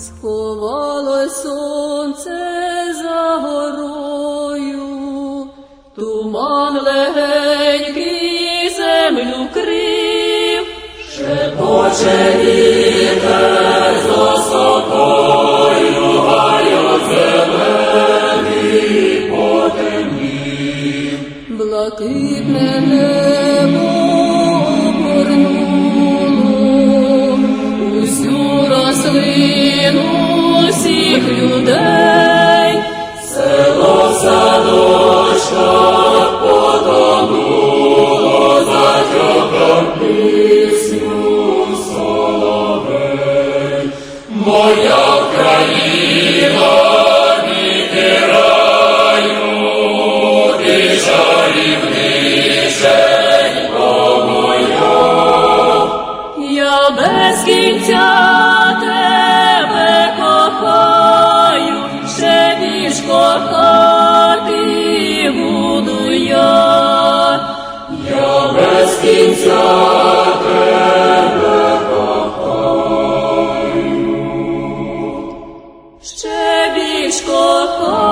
сховалось сонце за горою, туман легенький землю крив, шепоче вітер за собою, гаю зелений потемнів. блакитне небо. Усіх людей, село садочка потонуло за чоком. Моя країна. кохати буду я, я без кінця тебе кохаю. Ще більш кохаю.